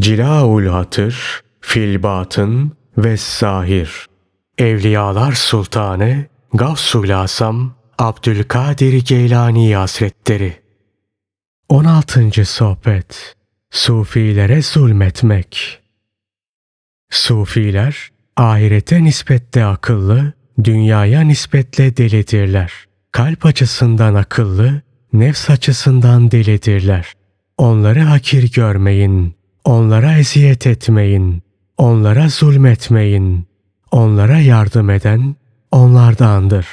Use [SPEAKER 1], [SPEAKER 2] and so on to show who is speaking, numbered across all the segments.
[SPEAKER 1] Cilaul Hatır, Filbatın ve Zahir. Evliyalar Sultanı Gavsul Asam Abdülkadir Geylani Hazretleri 16. Sohbet Sufilere zulmetmek Sufiler ahirete nispetle akıllı, dünyaya nispetle delidirler. Kalp açısından akıllı, nefs açısından delidirler. Onları hakir görmeyin, onlara eziyet etmeyin, onlara zulmetmeyin. Onlara yardım eden onlardandır.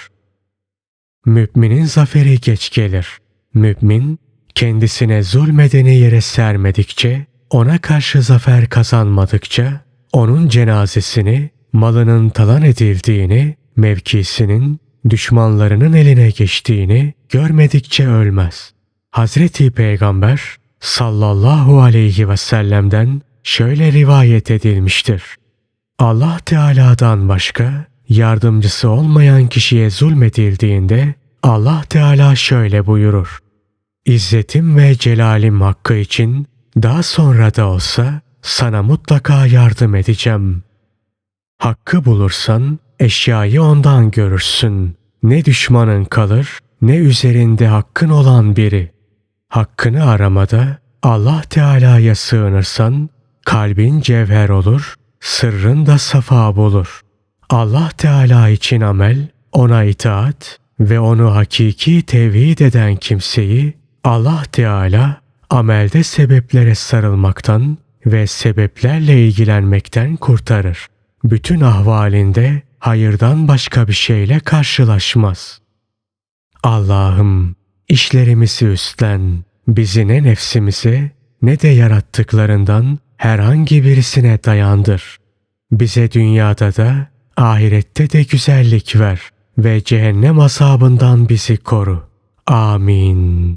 [SPEAKER 1] Müminin zaferi geç gelir. Mümin kendisine zulmedeni yere sermedikçe, ona karşı zafer kazanmadıkça, onun cenazesini, malının talan edildiğini, mevkisinin düşmanlarının eline geçtiğini görmedikçe ölmez. Hazreti Peygamber sallallahu aleyhi ve sellem'den şöyle rivayet edilmiştir. Allah Teala'dan başka yardımcısı olmayan kişiye zulmedildiğinde Allah Teala şöyle buyurur. İzzetim ve celalim hakkı için daha sonra da olsa sana mutlaka yardım edeceğim. Hakkı bulursan eşyayı ondan görürsün. Ne düşmanın kalır ne üzerinde hakkın olan biri. Hakkını aramada Allah Teala'ya sığınırsan kalbin cevher olur, sırrın da safa bulur. Allah Teala için amel, ona itaat ve onu hakiki tevhid eden kimseyi Allah Teala amelde sebeplere sarılmaktan ve sebeplerle ilgilenmekten kurtarır. Bütün ahvalinde hayırdan başka bir şeyle karşılaşmaz. Allah'ım işlerimizi üstlen, bizi ne nefsimize ne de yarattıklarından herhangi birisine dayandır. Bize dünyada da ahirette de güzellik ver ve cehennem azabından bizi koru. Amin.